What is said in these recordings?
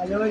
আগে ওই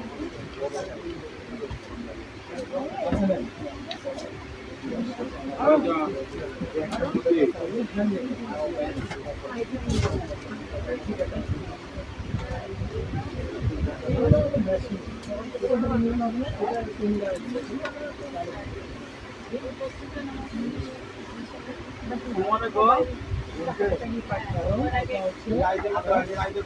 ধরো ইয়া ইয়া টাকাটা চালু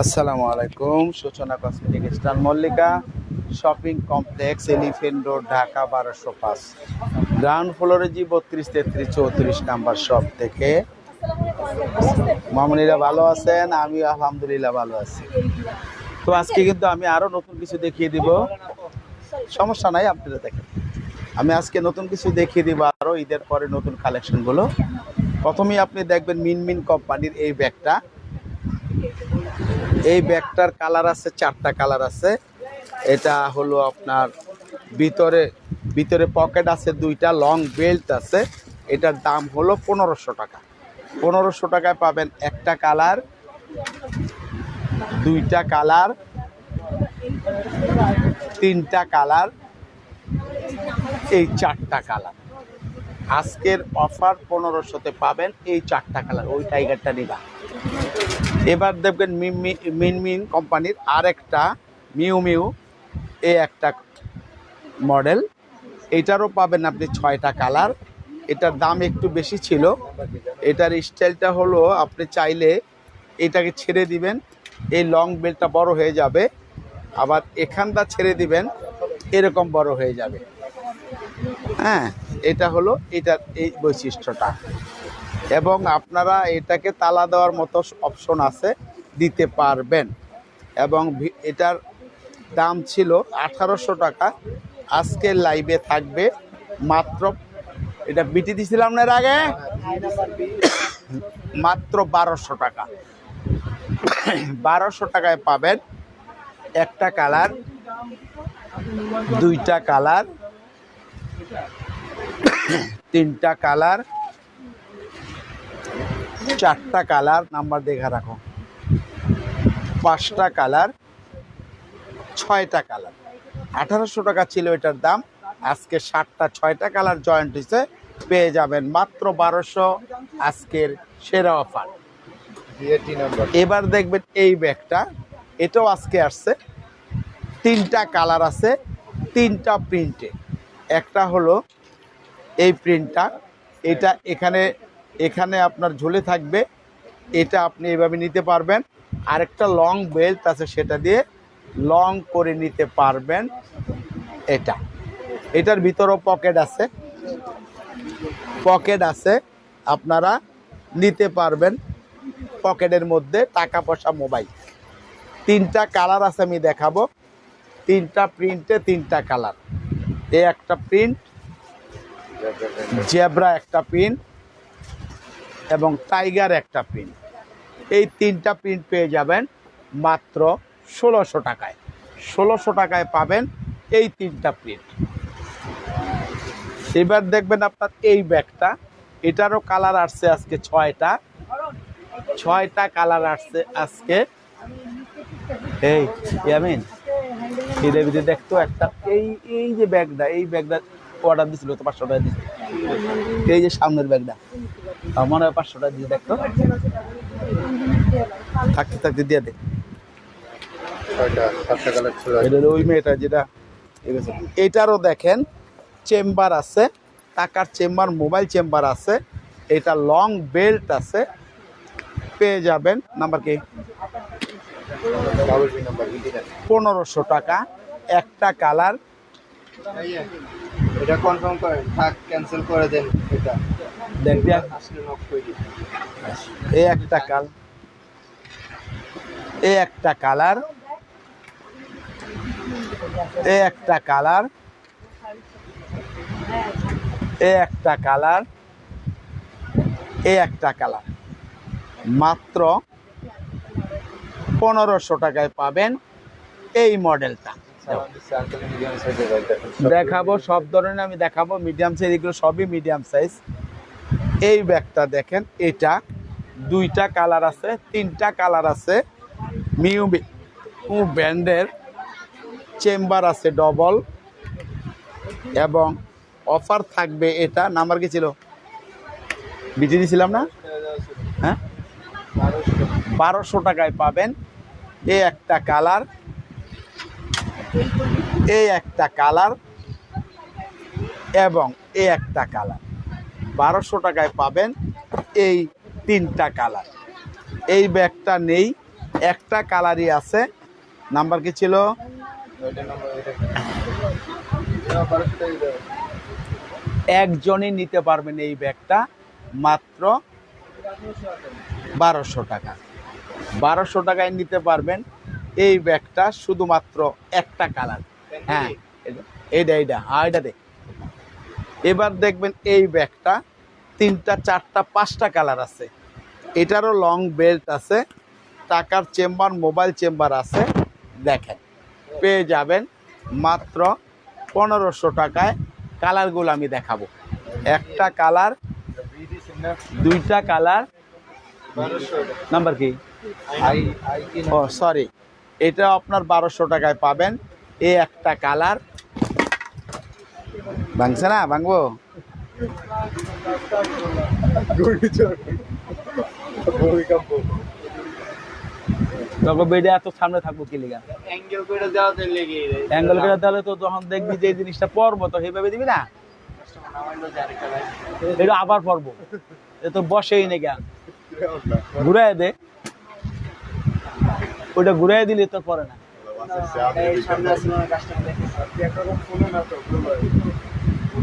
আসসালামু আলাইকুম Suchona cosmetic star Mallika shopping complex elephant road Dhaka বারোশো পাঁচ। গ্রাউন্ড ফ্লোরে জি বত্রিশ, তেত্রিশ, চৌত্রিশ নাম্বার শপ থেকে। মামুনিরা ভালো আছেন? আমি আলহামদুলিল্লাহ ভালো আছি। তো আজকে কিন্তু আমি আরও নতুন কিছু দেখিয়ে দিব। সমস্যা নাই, আপনারা দেখেন। আমি আজকে নতুন কিছু দেখিয়ে দিব আরও, ঈদের পরে নতুন কালেকশনগুলো। প্রথমেই আপনি দেখবেন মিনমিন কোম্পানির এই ব্যাগটা। এই ব্যাগটার কালার আছে, চারটা কালার আছে। এটা হলো আপনার ভিতরে ভিতরে পকেট আছে দুইটা লং বেল্ট আছে। এটার দাম হলো পনেরোশো টাকা। পনেরোশো টাকায় পাবেন একটা কালার, দুইটা কালার, তিনটা কালার, এই চারটা কালার। আজকের অফার পনেরোশোতে পাবেন এই চারটা কালার, ওই টাইগারটা নিবা। এবার দেখবেন মিনমিন কোম্পানির আর একটা মিউ মিউ, এই একটা মডেল এটারও পাবেন আপনি ছয়টা কালার। এটার দাম একটু বেশি ছিল। এটার স্টাইলটা হলো, আপনি চাইলে এটাকে ছেড়ে দিবেন, এই লং বেলটা বড় হয়ে যাবে। আবার এখানটা ছেড়ে দিবেন, এরকম বড় হয়ে যাবে। হ্যাঁ এটা হলো এটার এই বৈশিষ্ট্যটা। এবং আপনারা এটাকে তালা দেওয়ার মতো অপশন আছে, দিতে পারবেন। এবং এটার দাম ছিল আঠারোশো টাকা। আজকের লাইভে থাকবে। মাত্র, এটা বিটি দিছিলাম না এর আগে? মাত্র বারোশো টাকা। বারোশো টাকায় পাবেন একটা কালার, দুইটা কালার, তিনটা কালার, চারটা কালার, নাম্বার দেখা রাখো। পাঁচটা কালার, ছয়টা কালার। আঠারোশো টাকা ছিল এটার দাম। আজকে সাতটা ছয়টা কালার জয়েন্ট হয়েছে পেয়ে যাবেন মাত্র বারোশো আজকের সেরা অফার এবার দেখবেন এই ব্যাগটা এটাও আজকে আসছে। তিনটা কালার আছে তিনটা প্রিন্টে একটা হলো এই প্রিন্টটা এটা এখানে এখানে আপনার ঝুলে থাকবে। এটা আপনি এভাবে নিতে পারবেন। আরেকটা লং বেল্ট আছে সেটা দিয়ে লং করে নিতে পারবেন এটা। এটার ভিতরেও পকেট আছে। পকেট আছে, আপনারা নিতে পারবেন পকেটের মধ্যে টাকা পয়সা মোবাইল তিনটা কালার আছে, আমি দেখাবো। তিনটা প্রিন্টে তিনটা কালার এ একটা প্রিন্ট জেব্রা একটা প্রিন্ট এবং টাইগার একটা প্রিন্ট এই তিনটা প্রিন্ট পেয়ে যাবেন মাত্র ষোলোশো টাকায়। ষোলোশো টাকায় পাবেন এই তিনটা প্রিন্ট এবার দেখবেন আপনার এই ব্যাগটা, এটারও কালার আসছে আজকে ছয়টা। ছয়টা কালার আসছে আজকে। এই, ইয়ামিন, এদের দেখতো একটা, এই এই যে ব্যাগটা, এই ব্যাগটা অর্ডার দিছিল তো পাঁচশো টাকা দিছিল এই যে সামনের ব্যাগটা, আমার পাঁচশো টাকা দিয়ে দেখতো। থাকতে থাকতে দিয়ে দে। ছয়টা সাতটা কালার ছিল এটা ওই মেয়েটা যেটা এটারও দেখেন চেম্বার আছে টাকার চেম্বার মোবাইল চেম্বার আছে এটা লং বেল্ট আছে পেয়ে যাবেন। নাম্বার কি? পনেরোশো টাকা একটা কালার। এটা কনফার্ম করেন থাক ক্যান্সেল করে দেন এটা। দেখবি আসলে নক করে দিন এই একটা কাল এই একটা কালার। এই একটা কালার। এই একটা কালার। এ একটা কালার। মাত্র পনেরোশো টাকায় পাবেন এই মডেলটা। দেখাবো সব ধরনের, আমি দেখাবো মিডিয়াম সাইজ এগুলো সবই মিডিয়াম সাইজ এই ব্যাগটা দেখেন, এটা দুইটা কালার আছে, তিনটা কালার আছে। মিউ ব্র্যান্ডের চেম্বার আছে ডবল এবং অফার থাকবে এটা, নাম্বার কি ছিল? বিটি দিছিলাম না? হ্যাঁ? বারোশো টাকায় পাবেন। এই একটা কালার। এই একটা কালার এবং এই একটা কালার। বারোশো টাকায় পাবেন এই তিনটা কালার। এই ব্যাগটা নেই, একটা কালারই আছে। নাম্বার কি ছিল? একজনই নিতে পারবেন এই ব্যাগটা মাত্র বারোশো টাকা। বারোশো টাকায় নিতে পারবেন এই ব্যাগটা শুধুমাত্র একটা কালার। হ্যাঁ এইটা এইটা হ্যাঁ এটা দে এবার দেখবেন এই ব্যাগটা তিনটা, চারটা, পাঁচটা কালার আছে। এটারও লং বেল্ট আছে, টাকার চেম্বার, মোবাইল চেম্বার আছে, দেখেন। পেয়ে যাবেন মাত্র পনেরোশো টাকায় কালারগুলো আমি দেখাবো। একটা কালার দুইটা কালার। নাম্বার কি? ও সরি এটা আপনার বারোশো টাকায় পাবেন। এ একটা কালার। ভাঙছে না? ভাঙবো? ভূমিকম্প তখন বেডে এত সামনে থাকব কি লিগা? অ্যাঙ্গেল করে দেওয়া দেন লেগে অ্যাঙ্গেল করে তাহলে তো যখন দেখবি যে এই জিনিসটা পরবো তো সেইভাবে দিবি না? এটা আবার পরবো। এ তো বসেই নাকি ঘুরাই দে। ওটা ঘুরাই দিলে তো পরে না।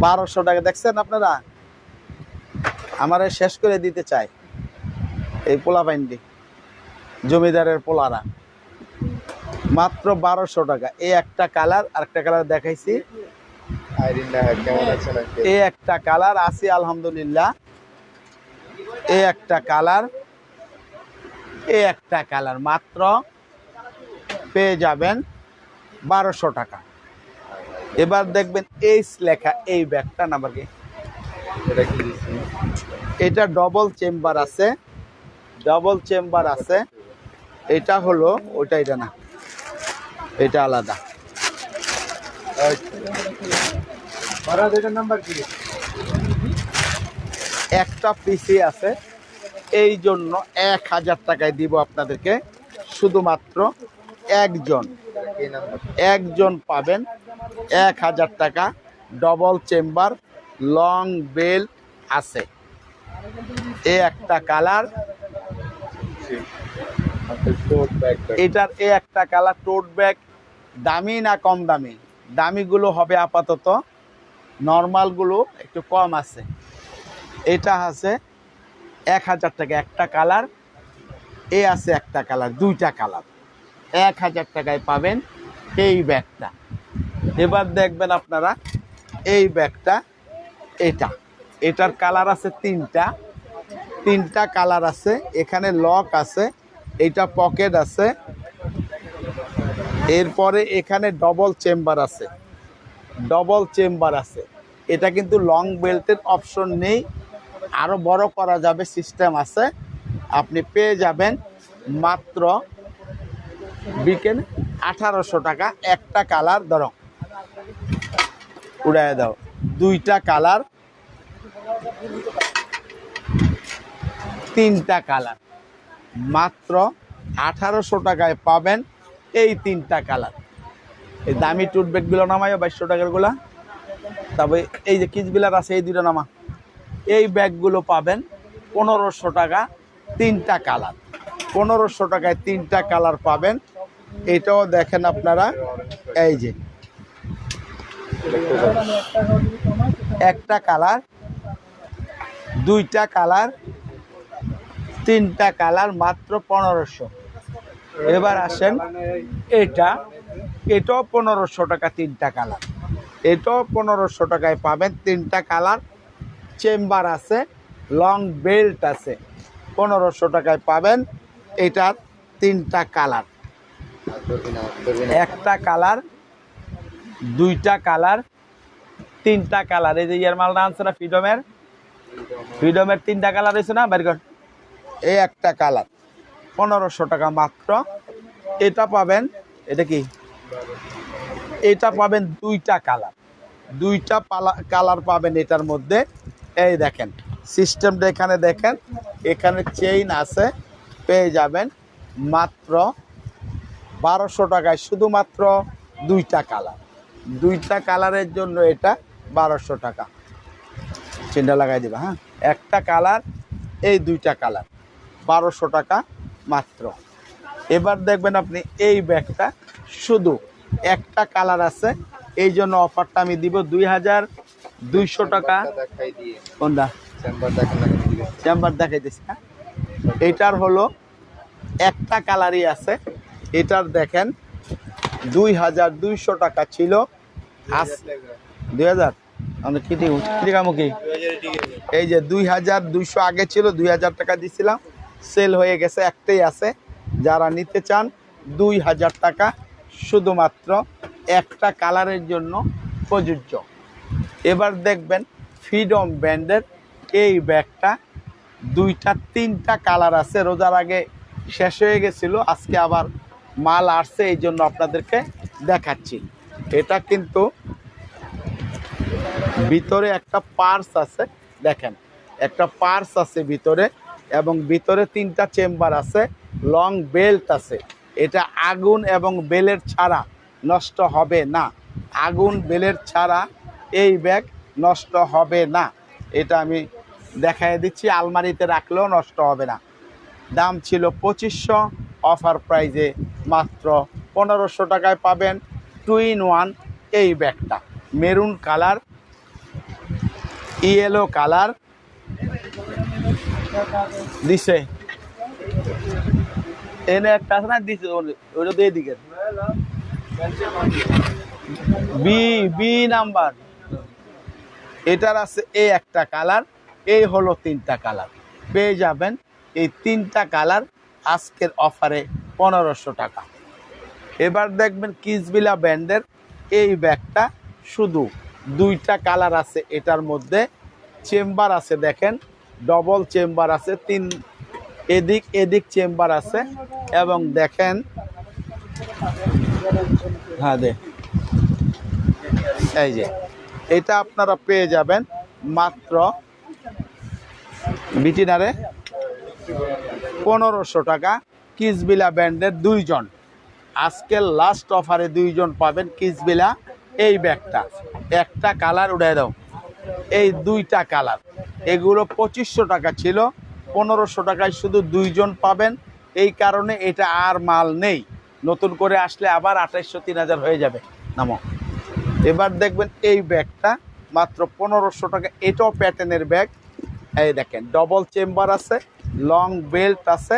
বারোশো টাকা দেখছেন আপনারা? আমারে শেষ করে দিতে চাই এই পোলা পাইনটি জমিদারের পোলারা। মাত্র বারোশো টাকা। এই একটা কালার আর একটা কালার দেখাইছি। এই একটা কালার, আছি আলহামদুলিল্লাহ। এই একটা কালার এই একটা কালার মাত্র পেয়ে যাবেন বারোশো টাকা। এবার দেখবেন এইস লেখা, এই ব্যাগটা নাম্বার কি। এটা ডবল চেম্বার আছে ডবল চেম্বার আছে। এটা হলো ওটা এটা না এটা আলাদা নাম্বার একটা পিসি আছে। এই জন্য এক হাজার টাকায় দিব আপনাদেরকে। শুধুমাত্র একজন। একজন পাবেন এক হাজার টাকা। ডবল চেম্বার লং বেল আছে। এ একটা কালার এটার এ একটা কালার টোট ব্যাগ দামি না কম দামি? দামিগুলো হবে আপাতত, নর্মালগুলো একটু কম আছে। এটা আছে এক হাজার টাকা, একটা কালার এ আছে একটা কালার দুইটা কালার এক হাজার টাকায় পাবেন এই ব্যাগটা। এবার দেখবেন আপনারা, এই ব্যাগটা এটা। এটার কালার আছে তিনটা তিনটা কালার আছে, এখানে লক আছে এটা পকেট আছে। এরপরে এখানে ডবল চেম্বার আছে। ডবল চেম্বার আছে। এটা কিন্তু লং বেল্টের অপশন নেই। আরও বড় করা যাবে সিস্টেম আছে। আপনি পেয়ে যাবেন মাত্র বিকেল আঠারোশো টাকা। একটা কালার ধরো। উড়াই দাও। দুইটা কালার। তিনটা কালার। মাত্র আঠারোশো টাকায় পাবেন এই তিনটা কালার। এই দামি টুট ব্যাগগুলো নামায় বাইশশো টাকারগুলা তবে এই যে কিচবিলার আছে, এই দুটো নামা। এই ব্যাগগুলো পাবেন পনেরোশো টাকা, তিনটা কালার। পনেরোশো টাকায় তিনটা কালার পাবেন। এটাও দেখেন আপনারা, এই যে। একটা কালার, দুইটা কালার তিনটা কালার মাত্র পনেরোশো। এবার আসেন, এটা, এটাও পনেরোশো টাকা তিনটা কালার। এটাও পনেরোশো টাকায় পাবেন তিনটা কালার। চেম্বার আছে, লং বেল্ট আছে, পনেরোশো টাকায় পাবেন এটার তিনটা কালার। একটা কালার, দুইটা কালার, তিনটা কালার। এই যে ইয়ার মালটা আনছে না ফ্রিডমের ফ্রিডমের তিনটা কালার হয়েছে না? বের কর। এই একটা কালার। পনেরোশো টাকা মাত্র। এটা পাবেন, এটা কি? এটা পাবেন দুইটা কালার। দুইটা পালা কালার পাবেন এটার মধ্যে। এই দেখেন, সিস্টেমটা এখানে দেখেন, এখানে চেইন আছে, পেয়ে যাবেন মাত্র বারোশো টাকায়। শুধুমাত্র দুইটা কালার। দুইটা কালারের জন্য এটা বারোশো টাকা। চেনটা লাগাই দেবা হ্যাঁ? একটা কালার, এই দুইটা কালার। বারোশো টাকা মাত্র। এবার দেখবেন আপনি এই ব্যাগটা শুধু একটা কালার আছে এই জন্য অফারটা আমি দিব দুই হাজার দুইশো টাকা। কোনটা? চেম্বার দেখেন না হ্যাঁ? এটার হলো একটা কালারই আছে। এটার দেখেন দুই হাজার দুইশো টাকা ছিল। দুই হাজার? আমরা কিটি কিটিকামুখী এই যে দুই হাজার দুইশো আগে ছিল দুই হাজার টাকা দিছিলাম। সেল হয়ে গেছে, একটাই আছে। যারা নিতে চান, দুই হাজার টাকা শুধুমাত্র একটা কালারের জন্য প্রযোজ্য। এবার দেখবেন ফ্রিডম ব্র্যান্ডের এই ব্যাগটা দুইটা, তিনটা কালার আছে। রোজার আগে শেষ হয়ে গেছিল, আজকে আবার মাল আসছে, এই জন্য আপনাদেরকে দেখাচ্ছি। এটা কিন্তু ভিতরে একটা পার্স আছে, দেখেন। একটা পার্স আছে ভিতরে। এবং ভিতরে তিনটা চেম্বার আছে লং বেল্ট আছে। এটা আগুন এবং বেলের ছাড়া নষ্ট হবে না। আগুন, বেলের ছাড়া এই ব্যাগ নষ্ট হবে না। এটা আমি দেখাই দিচ্ছি, আলমারিতে রাখলেও নষ্ট হবে না। দাম ছিল পঁচিশশো অফার প্রাইজে মাত্র পনেরোশো টাকায় পাবেন টু ইন ওয়ান এই ব্যাগটা। Maroon colour yellow colour. দিছে। এনে একটা আছে না, দিছে ওটা দিয়ে দিকে। বি বি নাম্বার এটার আছে এই একটা কালার এই হলো তিনটা কালার পেয়ে যাবেন এই তিনটা কালার আজকের অফারে পনেরোশো টাকা। এবার দেখবেন কিসবিলা ব্যান্ডের এই ব্যাগটা। শুধু দুইটা কালার আছে এটার মধ্যে। চেম্বার আছে দেখেন। ডবল চেম্বার আছে, তিন এদিক এদিক চেম্বার আছে এবং দেখেন হ্যাঁ দে, এই যে, এটা আপনারা পেয়ে যাবেন মাত্র বিটিনারে পনেরোশো টাকা, কিসবিলা ব্যান্ডের দুইজন। আজকের লাস্ট অফারে দুইজন পাবেন কিসবিলা, এই ব্যাগটা। একটা কালার উড়াই দাও। এই দুইটা কালার। এগুলো পঁচিশশো টাকা ছিল, পনেরোশো টাকায় শুধু দুইজন পাবেন। এই কারণে এটা আর মাল নেই। নতুন করে আসলে আবার আঠাইশশো, তিন হাজার হয়ে যাবে। নামো। এবার দেখবেন এই ব্যাগটা মাত্র পনেরোশো টাকা। এটাও প্যাটার্নের ব্যাগ। এই দেখেন ডবল চেম্বার আছে লং বেল্ট আছে,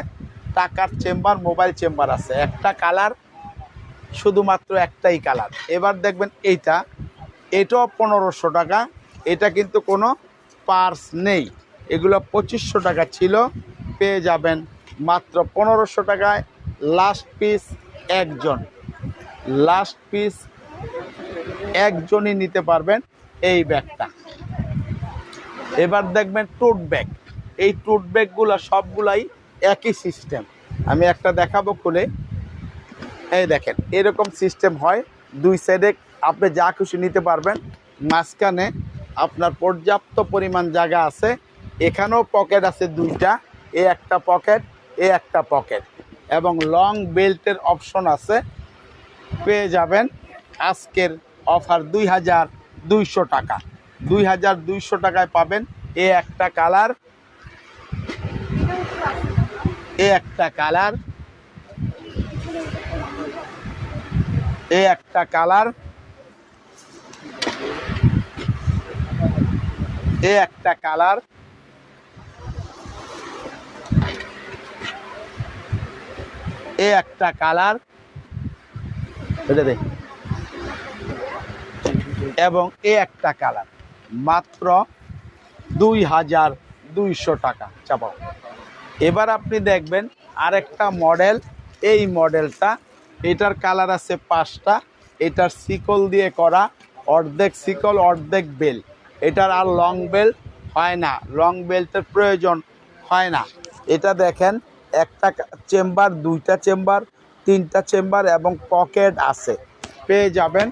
টাকার চেম্বার মোবাইল চেম্বার আছে। একটা কালার, শুধুমাত্র একটাই কালার। এবার দেখবেন এইটা, এটাও পনেরোশো টাকা। এটা কিন্তু কোনো পার্স নেই। এগুলো পঁচিশশো টাকা ছিল, পেয়ে যাবেন মাত্র পনেরোশো টাকায় লাস্ট পিস একজন। লাস্ট পিস একজনই নিতে পারবেন এই ব্যাগটা। এবার দেখবেন টোট ব্যাগ এই টোট ব্যাগগুলো সবগুলাই একই সিস্টেম আমি একটা দেখাবো খুলে। এই দেখেন, এরকম সিস্টেম হয়। দুই সাইডে আপনি যা খুশি নিতে পারবেন। মাঝখানে আপনার পর্যাপ্ত পরিমাণ জায়গা আছে। এখানেও পকেট আছে দুইটা, এ একটা পকেট, এ একটা পকেট। এবং লং বেল্টের অপশন আছে, পেয়ে যাবেন আজকের অফার দুই হাজার দুইশো টাকা। দুই হাজার দুইশো টাকায় পাবেন এ একটা কালার এ একটা কালার এ একটা কালার এ একটা কালার। এ একটা কালার। এবং এ একটা কালার। মাত্র দুই হাজার দুইশো টাকা। চাপাও। এবার আপনি দেখবেন আরেকটা মডেল। এই মডেলটা, এটার কালার আছে পাঁচটা। এটার সিকল দিয়ে করা। অর্ধেক সিকল অর্ধেক বেল। এটার আর লং বেল্ট হয় না। লং বেল্টের প্রয়োজন হয় না। এটা দেখেন, একটা চেম্বার দুইটা চেম্বার তিনটা চেম্বার এবং পকেট আছে। পেয়ে যাবেন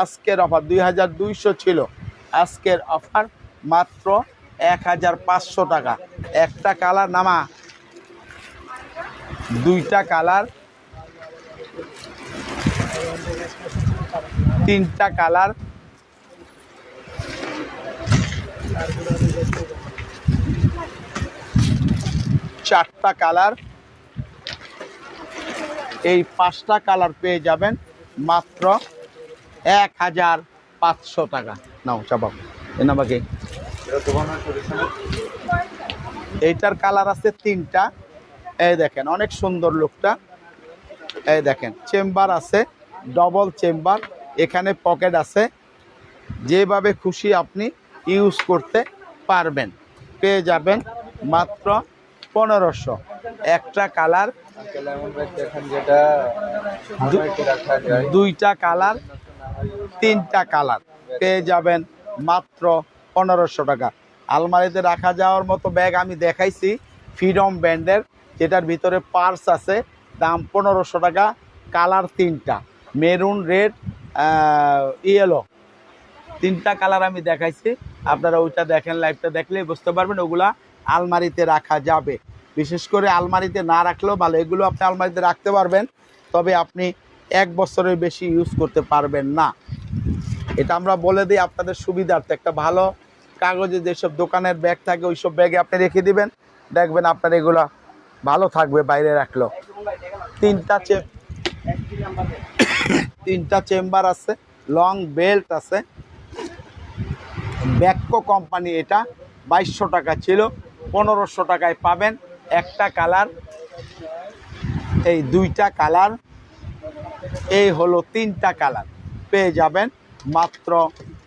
আজকের অফার দুই হাজার দুইশো ছিল। আজকের অফার মাত্র এক হাজার পাঁচশো টাকা। একটা কালার নামা। দুইটা কালার তিনটা কালার চারটা কালার। এই পাঁচটা কালার পেয়ে যাবেন মাত্র এক হাজার পাঁচশো টাকা। নাও, চাপাও। এ নামাকে এইটার কালার আছে তিনটা। এই দেখেন, অনেক সুন্দর লোকটা। এই দেখেন, চেম্বার আছে, ডবল চেম্বার। এখানে পকেট আছে। যেভাবে খুশি আপনি ইউজ করতে পারবেন। পেয়ে যাবেন মাত্র পনেরোশো। একটা কালার। দুইটা কালার, তিনটা কালার। পেয়ে যাবেন মাত্র পনেরোশো টাকা। আলমারিতে রাখা যাওয়ার মতো ব্যাগ আমি দেখাইছি, ফ্রিডম ব্র্যান্ডের যেটার ভিতরে পার্স আছে, দাম পনেরোশো টাকা, কালার তিনটা। Maroon, red yellow. তিনটা কালার আমি দেখাইছি। আপনারা ওইটা দেখেন লাইভটা দেখলেই বুঝতে পারবেন ওগুলা আলমারিতে রাখা যাবে। বিশেষ করে আলমারিতে না রাখলেও ভালো, এগুলো আপনি আলমারিতে রাখতে পারবেন, তবে আপনি এক বছরের বেশি ইউজ করতে পারবেন না। এটা আমরা বলে দিই আপনাদের সুবিধার্থে, একটা ভালো কাগজে যেসব দোকানের ব্যাগ থাকে ওই সব ব্যাগে আপনি রেখে দিবেন। দেখবেন আপনার এগুলা ভালো থাকবে বাইরে রাখলেও। তিনটা তিনটা চেম্বার আছে লং বেল্ট আছে ব্যাকো কোম্পানি এটা। বাইশশো টাকা ছিল, পনেরোশো টাকায় পাবেন। একটা কালার, এই দুইটা কালার। এই হলো তিনটা কালার, পেয়ে যাবেন মাত্র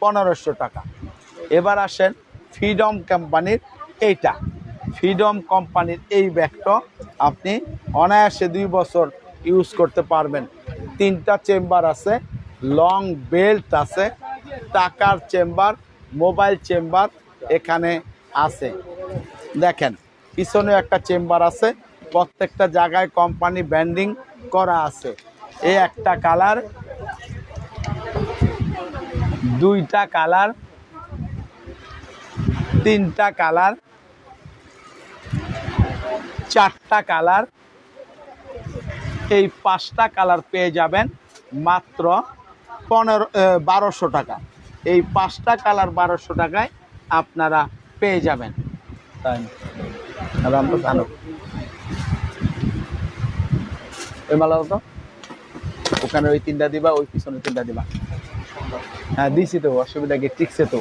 পনেরোশো টাকা। এবার আসেন ফ্রিডম কোম্পানির এইটা। ফ্রিডম কোম্পানির এই ব্যাগটা আপনি অনায়াসে দুই বছর ইউজ করতে পারবেন। তিনটা চেম্বার আছে, লং বেল্ট আছে, টাকার চেম্বার মোবাইল চেম্বার এখানে আছে। দেখেন, পিছনে একটা চেম্বার আছে, প্রত্যেকটা জায়গায় কোম্পানি ব্যান্ডিং করা আছে। এই একটা কালার, দুইটা কালার, তিনটা কালার, চারটা কালার। এই পাঁচটা কালার পেয়ে যাবেন মাত্র পনেরো বারোশো টাকা। এই পাঁচটা কালার বারোশো টাকায় আপনারা পেয়ে যাবেন। তাই। জানো। ওই মালা তো ওখানে ওই তিনটা দিবা ওই পিছনে তিনটা দিবা। হ্যাঁ দিছি তো অসুবিধা কি? টিকছে তো।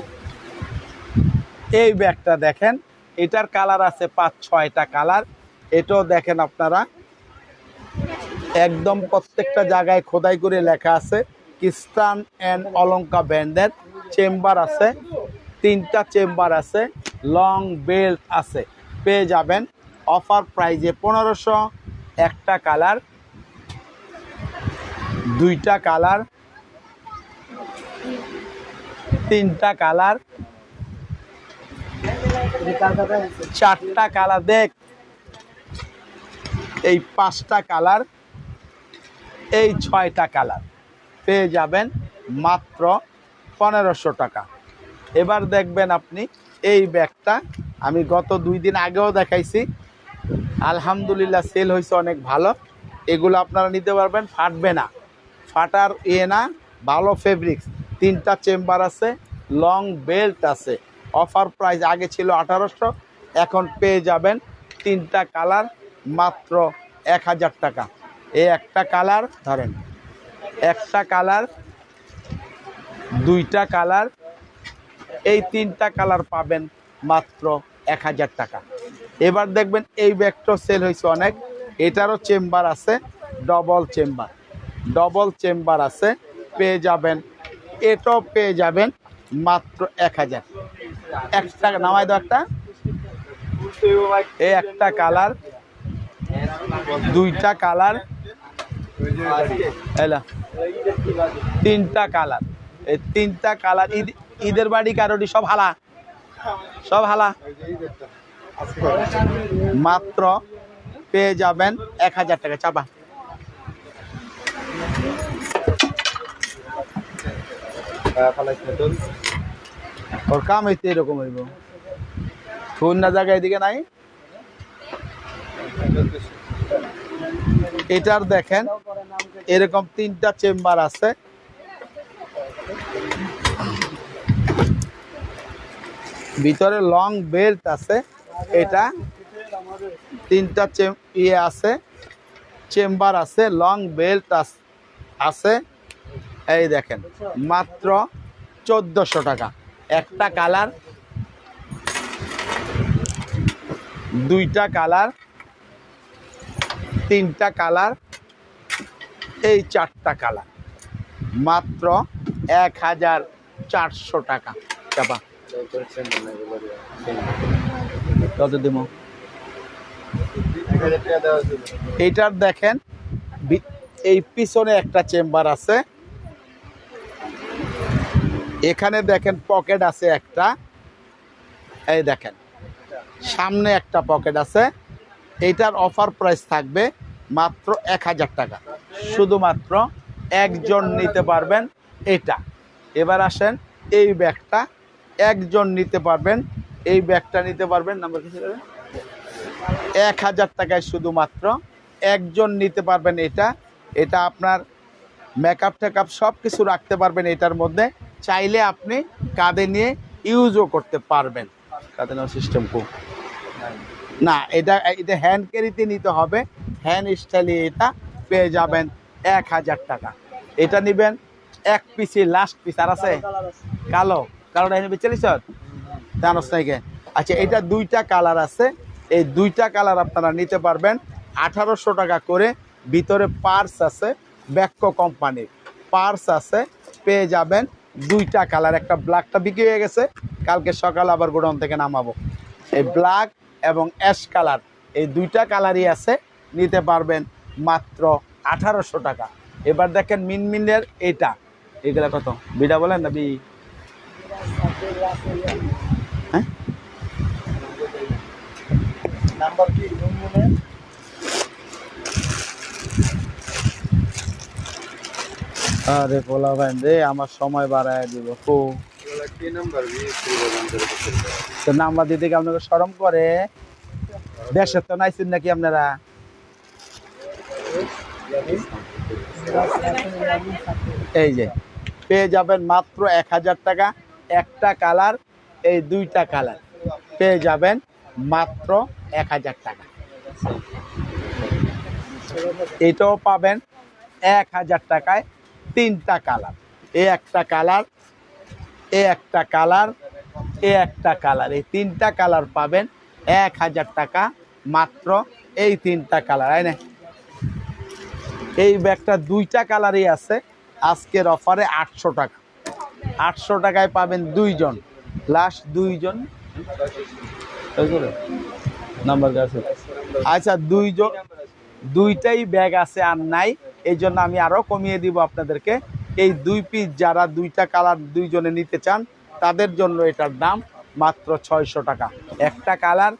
এই ব্যাগটা দেখেন এটার কালার আছে পাঁচ ছয়টা কালার। এটাও দেখেন আপনারা একদম প্রত্যেকটা জায়গায় খোদাই করে লেখা আছে কিস্টান অ্যান্ড অলঙ্কা ব্যান্ডের চেম্বার আছে, তিনটা চেম্বার আছে লং বেল্ট আছে। পেয়ে যাবেন অফার প্রাইজে পনেরোশো, একটা কালার দুইটা কালার তিনটা কালার চারটা কালার দেখ। এই পাঁচটা কালার এই ছয়টা কালার পেয়ে যাবেন মাত্র পনেরোশো টাকা। এবার দেখবেন আপনি এই ব্যাগটা আমি গত দুই দিন আগেও দেখাইছি। আলহামদুলিল্লাহ সেল হয়েছে অনেক ভালো। এগুলো আপনারা নিতে পারবেন, ফাটবে না। ফাটার ইয়ে না, ভালো ফেব্রিক্স তিনটা চেম্বার আছে লং বেল্ট আছে। অফার প্রাইস আগে ছিল আঠারোশো, এখন পেয়ে যাবেন তিনটা কালার মাত্র এক হাজার টাকা। এই একটা কালার ধরেন, একটা কালার দুইটা কালার। এই তিনটা কালার পাবেন মাত্র এক হাজার টাকা। এবার দেখবেন এই ব্যাগটাও সেল হয়েছে অনেক। এটারও চেম্বার আছে ডবল চেম্বার ডবল চেম্বার আছে, পেয়ে যাবেন। এটাও পেয়ে যাবেন মাত্র এক হাজার। একটা নামাই দাও একটা। এই একটা কালার, দুইটা কালার। তিনটা কালার। এই তিনটা কালার, ঈদ, ঈদের বাড়ি কারোটি সব হালা। সব হালা। মাত্র পেয়ে যাবেন এক হাজার টাকা, চাপা। ওর কাম হইতে এরকম হইব। ফোন না জায়গা এদিকে নাই। এটার দেখেন, এরকম তিনটা চেম্বার আছে। ভিতরে লং বেল্ট আছে। এটা তিনটা ইয়ে আছে, চেম্বার আছে লং বেল্ট আছে। এই দেখেন, মাত্র চোদ্দোশো টাকা। একটা কালার, দুইটা কালার, তিনটা কালার, এই চারটা কালার। মাত্র এক হাজার চারশো টাকা। চাপা। এইটার দেখেন এই পিছনে একটা চেম্বার আছে। এখানে দেখেন পকেট আছে একটা। এই দেখেন, সামনে একটা পকেট আছে। এইটার অফার প্রাইস থাকবে মাত্র এক হাজার টাকা। শুধুমাত্র একজন নিতে পারবেন এটা। এবার আসেন এই ব্যাগটা একজন নিতে পারবেন, এই ব্যাগটা নিতে পারবেন, নাম্বার এক হাজার টাকায় শুধুমাত্র একজন নিতে পারবেন এটা। এটা আপনার মেকআপ টেকআপ সব কিছু রাখতে পারবেন এটার মধ্যে। চাইলে আপনি কাঁধে নিয়ে ইউজও করতে পারবেন। কাঁধে নেওয়ার সিস্টেম খুব না, এটা এটা হ্যান্ড ক্যারিতে নিতে হবে। হ্যান্ড স্টাইলে এটা পেয়ে যাবেন এক হাজার টাকা। এটা নেবেন এক পিসি লাস্ট পিস আর আছে? কালো। কালোটা এনে বেচালিস জানোস নাকি আচ্ছা এটা দুইটা কালার আছে। এই দুইটা কালার আপনারা নিতে পারবেন আঠারোশো টাকা করে। ভিতরে পার্স আছে ব্যাক্য কোম্পানির পার্স আছে। পেয়ে যাবেন দুইটা কালার। একটা ব্ল্যাকটা বিক্রি হয়ে গেছে। কালকে সকাল আবার গোডাউন থেকে নামাবো। এই ব্ল্যাক এবং অ্যাশ কালার, এই দুইটা কালারই আছে। নিতে পারবেন মাত্র আঠারোশো টাকা। এবার দেখেন মিনমিনের এটা। এগুলা কত? বিটা বলেন না বি? আরে পোলা ভাই রে আমার সময় বাড়ায় দিব, কো। তো নাম্বার দিতে কি আপনাকে সরম করে? দেশে তো নাইছেন নাকি আপনারা? এই যে, পেয়ে যাবেন মাত্র এক হাজার টাকা। একটা কালার, এই দুইটা কালার। পেয়ে যাবেন মাত্র এক হাজার টাকা। এটাও পাবেন এক হাজার টাকায় তিনটা কালার। এ একটা কালার, এ একটা কালার, এ একটা কালার। এই তিনটা কালার পাবেন এক হাজার টাকা মাত্র এই তিনটা কালার আই না? এই ব্যাগটা দুইটা কালারই আছে। আজকের অফারে আটশো টাকা। আটশো টাকায় পাবেন দুইজন। লাস্ট দুইজন। নাম্বার আছে। আচ্ছা দুইজন দুইটাই ব্যাগ আছে আর নাই। এই জন্য আমি আরও কমিয়ে দিব আপনাদেরকে। এই দুই পিস যারা দুইটা কালার দুইজনে নিতে চান তাদের জন্য এটার দাম মাত্র ছয়শো টাকা। একটা কালার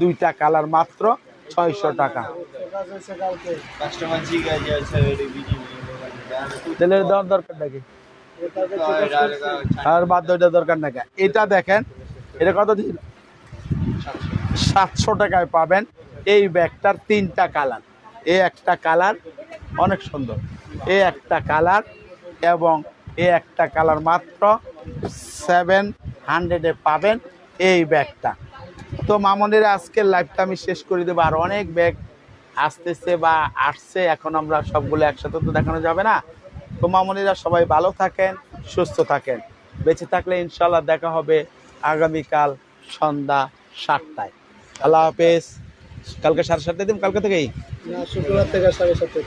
দুইটা কালার মাত্র ছয়শো টাকা। এর দেওয়ার দরকার নাকি। আর বাদ ওইটা দরকার নাকি এটা দেখেন, এটা কত দিন? সাতশো টাকায় পাবেন এই ব্যাগটার তিনটা কালার। এই একটা কালার অনেক সুন্দর। এই একটা কালার এবং এই একটা কালার মাত্র সেভেন হান্ড্রেডে পাবেন এই ব্যাগটা। তো মামনের আজকের লাইভটা আমি শেষ করে দেবো। আর অনেক ব্যাগ আসতেছে বা আসছে, এখন আমরা সবগুলো একসাথে তো দেখানো যাবে না। তো মামনিরা সবাই ভালো থাকেন, সুস্থ থাকেন। বেঁচে থাকলে ইনশাল্লাহ দেখা হবে আগামীকাল সন্ধ্যা সাতটায়। আল্লাহ হাফেজ। কালকে সাড়ে সাতটায় দিন, কালকে থেকেই? না, শুক্রবার থেকে সাড়ে সাতটা